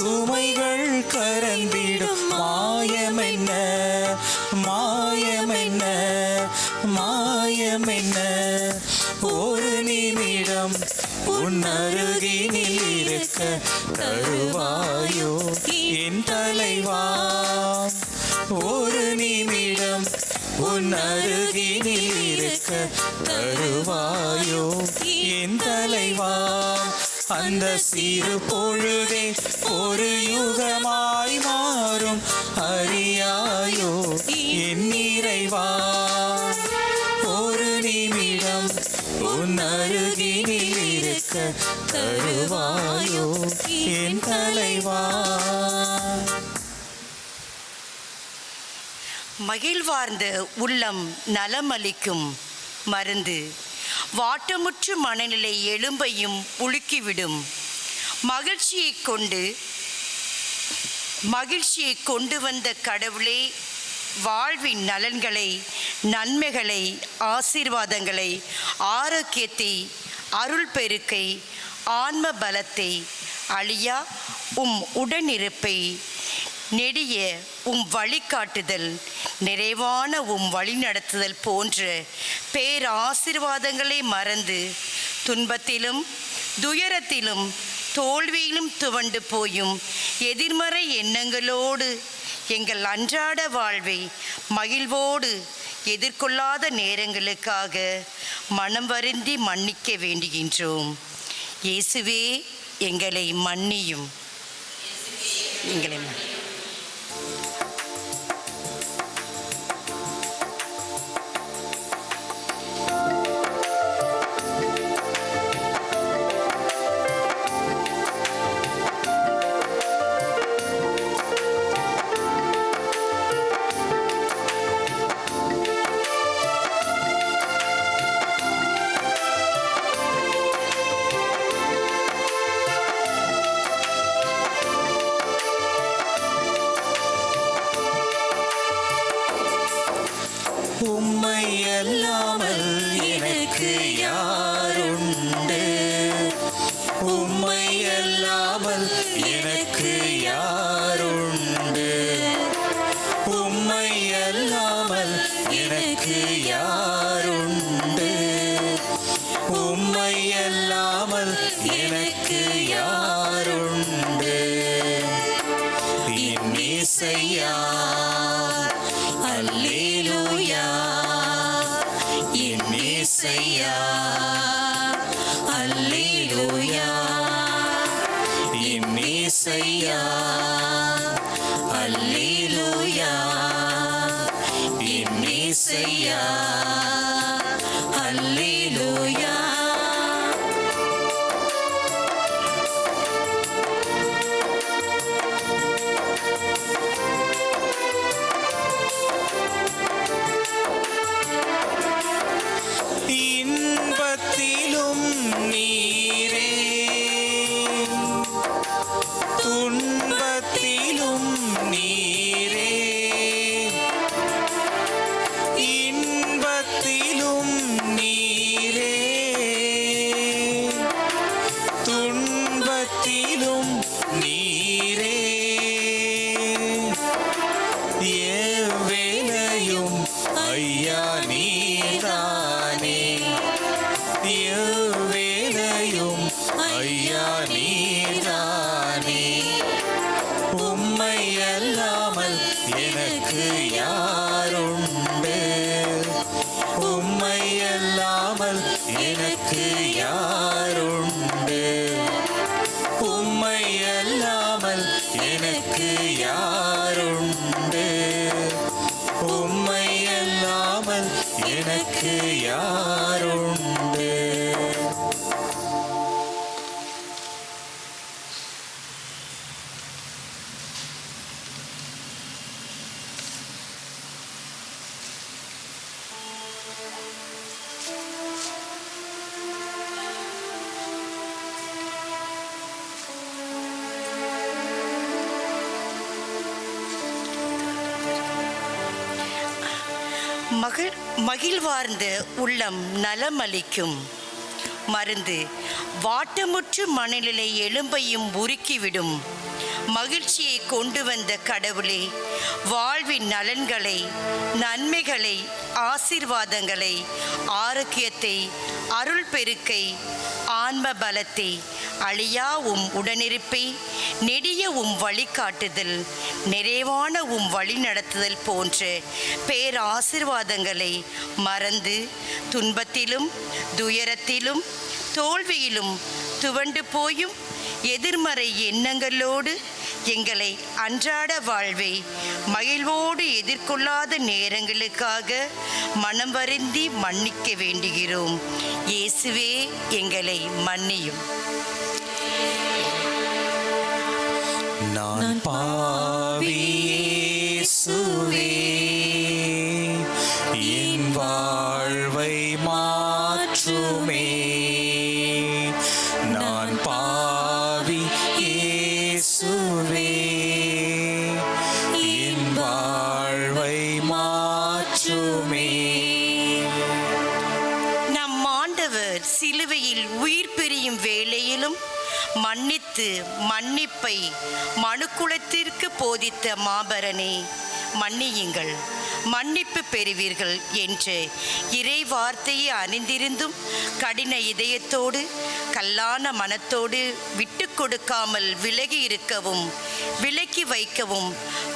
சுமைகள் கரந்திடும். மாயமென்ன? மாயமென்ன? மாயமென்ன? ஒரு நிமிடம் உன் அருகினில் இருக்க தருவாயோ? என் தலைவா? ஒரு நிமிடம் உன் அருகினில் இருக்க தருவாயோ? அந்த சிறு பொழுதே ஒரு யுகமாய் மாறும். அறியாயோ என் நிறைவா ஒரு நிமிடம் உன் அருகினில் இருக்க தருவாயோ என் தலைவா. மகிழ்வார்ந்த உள்ளம் நலமளிக்கும் மருந்து. வாட்டமுற்று மனநிலை எலும்பையும் உலுக்கிவிடும். மகிழ்ச்சியை கொண்டு மகிழ்ச்சியை கொண்டு வந்த கடவுளே வாழ்வின் நலன்களை நன்மைகளை ஆசீர்வாதங்களை ஆரோக்கியத்தை அருள் பெருக்கை ஆன்ம பலத்தை அழியா உம் உடனிருப்பை நெடிய உம் வழிகாட்டுதல் நிறைவான உம் வழிநடத்துதல் போன்ற பேராசிர்வாதங்களை மறந்து துன்பத்திலும் துயரத்திலும் தோல்வியிலும் துவண்டு போயும் எதிர்மறை எண்ணங்களோடு எங்கள் அன்றாட வாழ்வை மகிழ்வோடு எதிர்கொள்ளாத நேரங்களுக்காக மனம் வருந்தி மன்னிக்க வேண்டுகின்றோம். இயேசுவே எங்களை மன்னியும். எங்களை மன்னி- உம்மை அல்லாமல் எனக்கு யாருண்டு ఏసయ్యా అల్లీలుయా ఇన్నేసయ్యా to. மகிழ் மகிழ்வார்ந்த உள்ளம் நலமளிக்கும். மருந்து வாட்டமுற்று மனநிலை எலும்பையும் உருக்கிவிடும். மகிழ்ச்சியை கொண்டு வந்த கடவுளே வாழ்வின் நலன்களை நன்மைகளை ஆசீர்வாதங்களை ஆரோக்கியத்தை அருள் பெருக்கை ஆன்ம பலத்தை அழியா உம் உடனிருப்பை நெடிய உம் வழிகாட்டுதல் நிறைவான உம் வழிநடத்துதல் போன்ற பேராசீர்வாதங்களை மறந்து துன்பத்திலும் துயரத்திலும் தோல்வியிலும் துவண்டு போயும் எதிர்மறை எண்ணங்களோடு எங்களை அன்றாட வாழ்வை மகிழ்வோடு எதிர்கொள்ளாத நேரங்களுக்காக மனம் வருந்தி மன்னிக்க வேண்டுகிறோம். இயேசுவே எங்களை மன்னியும். நான் பாவி இயேசுவே. என் வாழ்வை மாற்றுமே. மன்னித்து மன்னிப்பை மனுக்குலத்திற்கு போதித்த மாபரனே மன்னியுங்கள். மன்னிப்பு பெறுவீர்கள் என்று இறை வார்த்தையை அறிந்திருந்தும் கடின இதயத்தோடு கல்லான மனத்தோடு விட்டு கொடுக்காமல் விலகி இருக்கவும் விலக்கி வைக்கவும்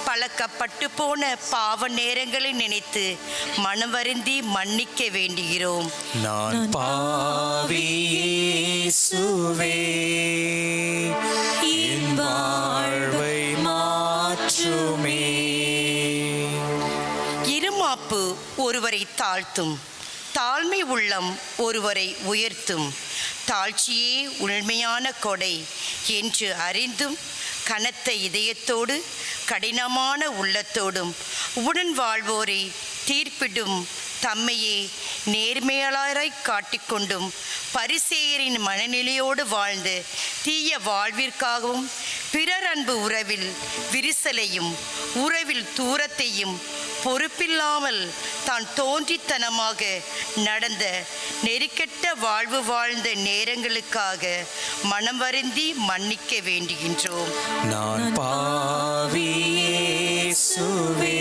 பழக்கப்பட்டு போன பாவ நேரங்களை நினைத்து மனவருந்தி மன்னிக்க வேண்டுகிறோம். நான் பாவி இயேசுவே. என் ஒருவரை தாழ்த்தும். தாழ்மை உள்ளம் ஒருவரை உயர்த்தும். தாழ்ச்சியே உண்மையான கொடை என்று அறிந்தும் கனத்த இதயத்தோடு கடினமான உள்ளத்தோடும் உடன் வாழ்வோரை தீர்ப்பிடும் தம்மையே நேர்மையாளராய் காட்டிக்கொண்டும் பரிசேயரின் மனநிலையோடு வாழ்ந்து தீய வாழ்விற்காகவும் பிறர் அன்பு உறவில் விரிசலையும் உறவில் தூரத்தையும் பொறுப்பில்லாமல் தான் தோன்றித்தனமாக நடந்த நெருக்கெட்ட வாழ்வு வாழ்ந்த நேரங்களுக்காக மனம் வருந்தி மன்னிக்க வேண்டுகின்றோம். நான் பாவியே சுவே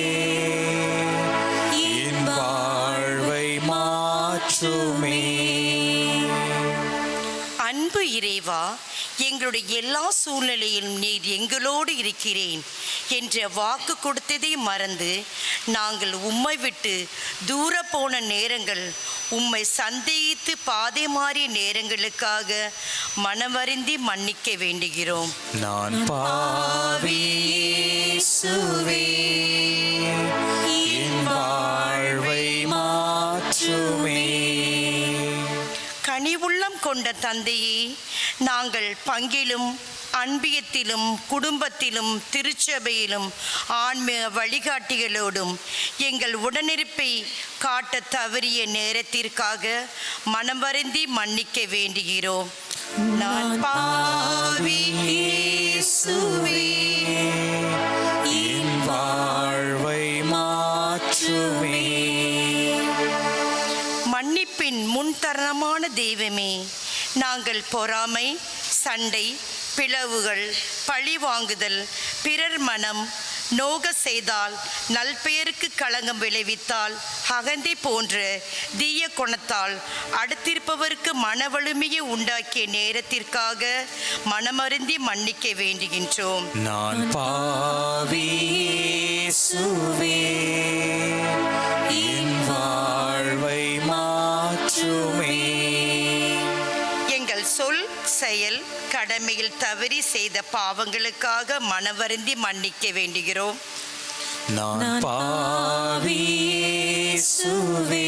அன்பு இறைவா எங்களுடைய எல்லா சூழ்நிலையிலும் நீர் எங்களோடு இருக்கிறேன் என்ற வாக்கு கொடுத்ததை மறந்து நாங்கள் உம்மை விட்டு தூர போன நேரங்கள் உம்மை சந்தேகித்து பாதை மாறிய நேரங்களுக்காக மனவருந்தி மன்னிக்க வேண்டுகிறோம். நான் பாவி கனிவுள்ளம் கொண்ட தந்தையே நாங்கள் பங்கிலும் அன்பியத்திலும் குடும்பத்திலும் திருச்சபையிலும் ஆன்மீக வழிகாட்டிகளோடும் எங்கள் உடனிருப்பை காட்ட தவறிய நேரத்திற்காக மனம் வருந்தி மன்னிக்க வேண்டுகிறோம். நான் பாவி சுவே நாங்கள் பொறாமை சண்டை பிளவுகள் பழி வாங்குதல் பிறர் மனம் நோக செய்தால் நல்பெயருக்கு களங்கம் விளைவித்தால் அகந்தை போன்ற தீய குணத்தால் அடுத்திருப்பவருக்கு மன வலிமையை உண்டாக்கிய நேரத்திற்காக மனமருந்தி மன்னிக்க வேண்டுகின்றோம். நான் பாவி சுவே கடமையில் தவறி செய்த பாவங்களுக்காக மனவருந்தி மன்னிக்க வேண்டுகிறோம். நான் பாவி இயேசுவே.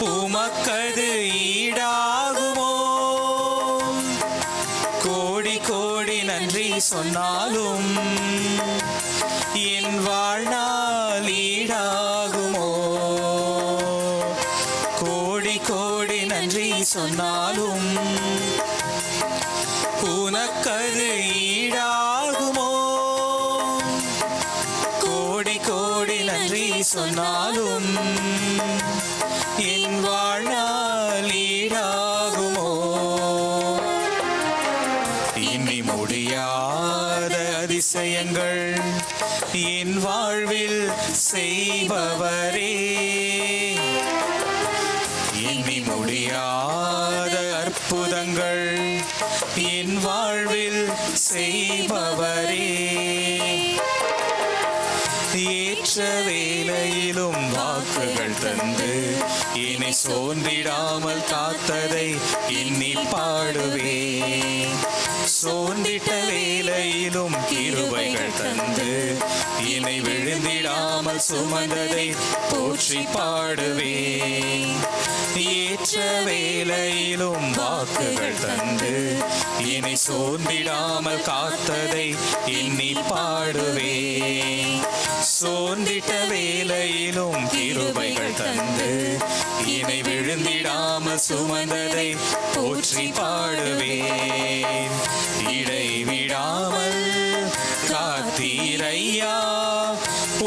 உமக்கது ஈடாகுமோ? கோடி கோடி நன்றி சொன்னாலும் என் வாழ்நாள் ஈடாகுமோ? கோடி கோடி நன்றி சொன்னாலும் செய்பவரே. எண்ணி முடியாத அற்புதங்கள் என் வாழ்வில் செய்பவரே. ஏற்ற வேலையிலும் வாக்குகள் தந்து என்னை சோன்றிடாமல் காத்ததை எண்ணி பாடுவேன் சோர்ந்திட்ட வேலையிலும் கிருபைகள் தந்து என்னை விழுந்திடாமல் சுமந்ததை போற்றி பாடுவேன். ஏற்ற வேலையிலும் வாக்குகள் தந்து இனி சோர்ந்திடாமல் காத்ததை எண்ணி பாடுவேன். சோர்ந்திட்ட வேலையிலும் கிருபைகள் தந்து என்னை விழுந்திடாமல் சுமந்ததை போற்றி பாடுவேன். இடைவிடாமல் ஐயா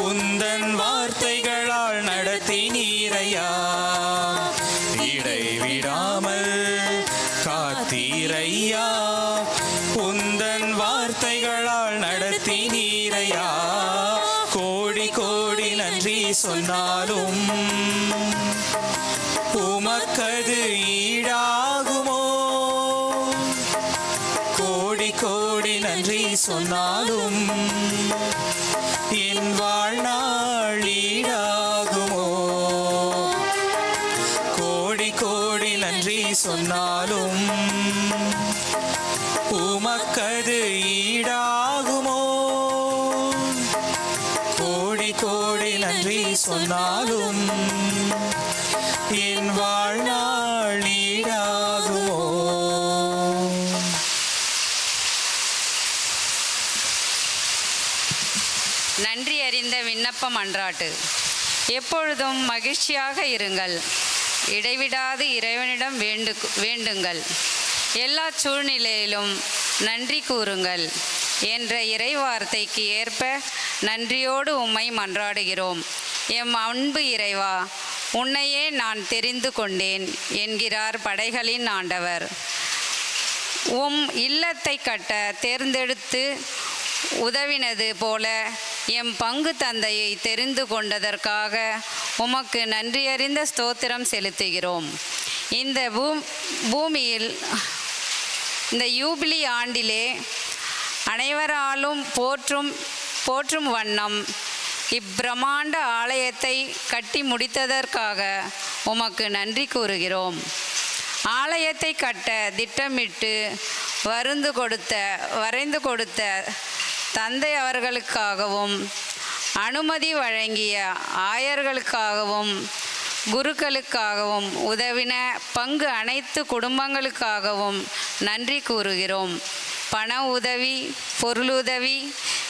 உந்தன் வார்த்தைகளால் நடத்தி நீரையா? இடைவிடாமல் காத்தீரையா? உந்தன் வார்த்தைகளால் நடத்தி நீரையா? கோடி கோடி நன்றி சொன்னாலும் உமக்கது ஈடாகுமோ? கோடி கோடி நன்றி சொன்னாலும் சொன்னாலும் என் வாழ்நாள் ஈடாகுமோ? நன்றி அறிந்த விண்ணப்ப மன்றாட்டு எப்பொழுதும் மகிழ்ச்சியாக இருங்கள். இடைவிடாது இறைவனிடம் வேண்டு வேண்டுங்கள். எல்லா சூழ்நிலையிலும் நன்றி கூறுங்கள். என்ற இறைவார்த்தைக்கு ஏற்ப நன்றியோடு உம்மை மன்றாடுகிறோம். எம் அன்பு இறைவா உன்னையே நான் தெரிந்து கொண்டேன் என்கிறார் படைகளின் ஆண்டவர். உம் இல்லத்தை கட்ட தேர்ந்தெடுத்து உதவினது போல எம் பங்கு தந்தையை தெரிந்து கொண்டதற்காக உமக்கு நன்றியறிந்த ஸ்தோத்திரம் செலுத்துகிறோம். இந்த பூ பூமியில் இந்த யூபிலி ஆண்டிலே அனைவராலும் போற்றும் போற்றும் வண்ணம் இப்பிரமாண்ட ஆலயத்தை கட்டி முடித்ததற்காக உமக்கு நன்றி கூறுகிறோம். ஆலயத்தை கட்ட திட்டமிட்டு வருந்து கொடுத்த வரைந்து கொடுத்த தந்தை அவர்களுக்காகவும் அனுமதி வழங்கிய ஆயர்களுக்காகவும் குருக்களுக்காகவும் உதவின பங்கு அனைத்து குடும்பங்களுக்காகவும் நன்றி கூறுகிறோம். பண உதவி பொருளுதவி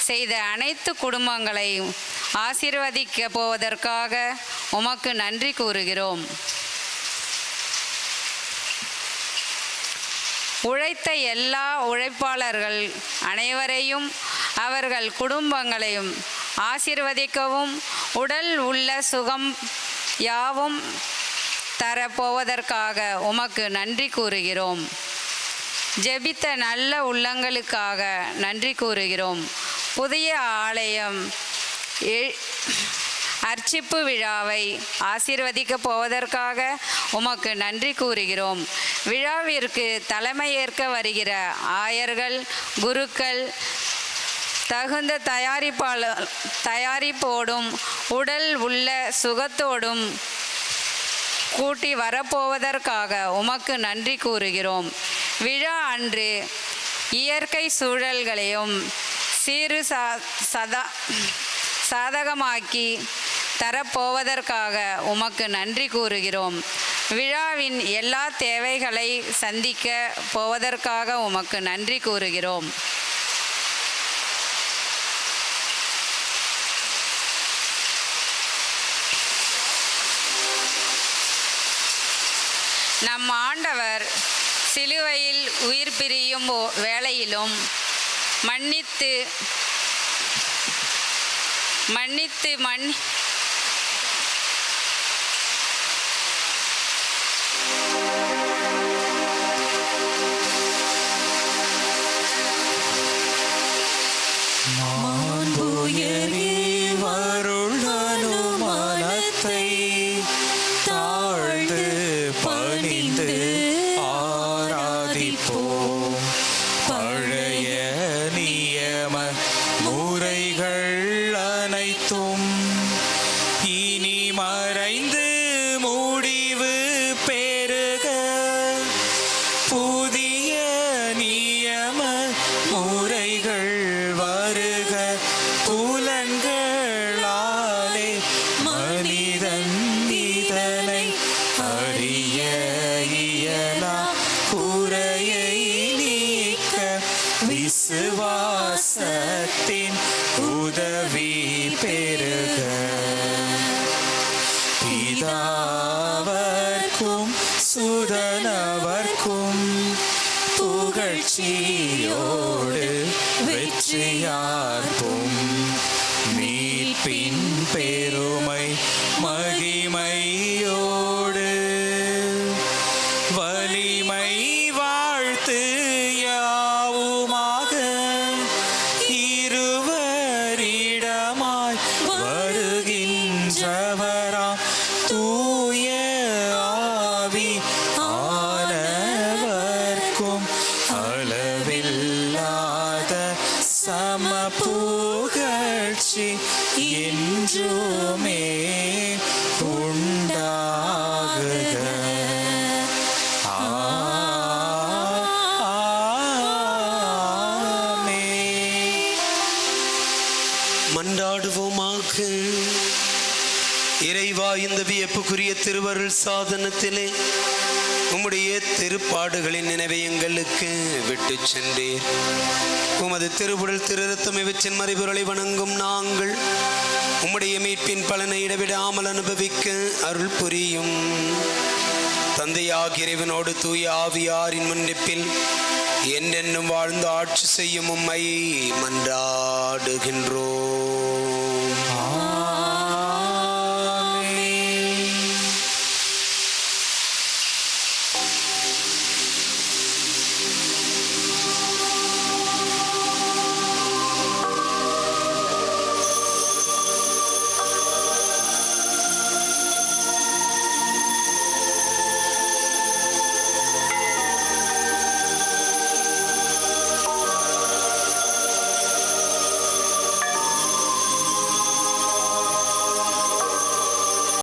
செய்த அனைத்து குடும்பங்களையும் ஆசீர்வதிக்க போவதற்காக உமக்கு நன்றி கூறுகிறோம். உழைத்த எல்லா உழைப்பாளர்கள் அனைவரையும் அவர்கள் குடும்பங்களையும் ஆசிர்வதிக்கவும் உடல் உள்ள சுகம் யாவும் தரப்போவதற்காக உமக்கு நன்றி கூறுகிறோம். ஜெபித்த நல்ல உள்ளங்களுக்காக நன்றி கூறுகிறோம். புதிய ஆலயம் அர்ச்சிப்பு விழாவை ஆசீர்வதிக்கப் போவதற்காக உமக்கு நன்றி கூறுகிறோம். விழாவிற்கு தலைமையேற்க வருகிற ஆயர்கள் குருக்கள் தகுந்த தயாரிப்பாளர் தயாரிப்போடும் உடல் உள்ள சுகத்தோடும் கூட்டி வரப்போவதற்காக உமக்கு நன்றி கூறுகிறோம். விழா அன்று இயற்கை சூழல்களையும் சீரு சா சதா சாதகமாக்கி தரப்போவதற்காக உமக்கு நன்றி கூறுகிறோம். விழாவின் எல்லா தேவைகளை சந்திக்க போவதற்காக உமக்கு நன்றி கூறுகிறோம். நம் ஆண்டவர் சிலுவையில் உயிர் பிரியும் வேளையிலும் மன்னித்து மன்னித்து மன்னி பெருமை. மகிமையோடு கொண்டாடுவோமாக. இறைவா இந்த வியப்புக்குரிய திருவருள் சாதனத்திலே உம்முடைய திருப்பாடுகளின் நினைவை எங்களுக்கு விட்டு சென்றீர். உமது திருவுடல் திருரத்தம் இவற்றின் மறைபொருளை வணங்கும் நாங்கள் உம்முடைய மீட்பின் பலனை இடவிடாமல் அனுபவிக்க அருள் புரியும். தந்தையாக இறைவனோடு தூய ஆவியாரின் முன்னிப்பில் என்றென்னும் வாழ்ந்து ஆட்சி செய்யும் உம்மை மன்றாடுகின்றோம்.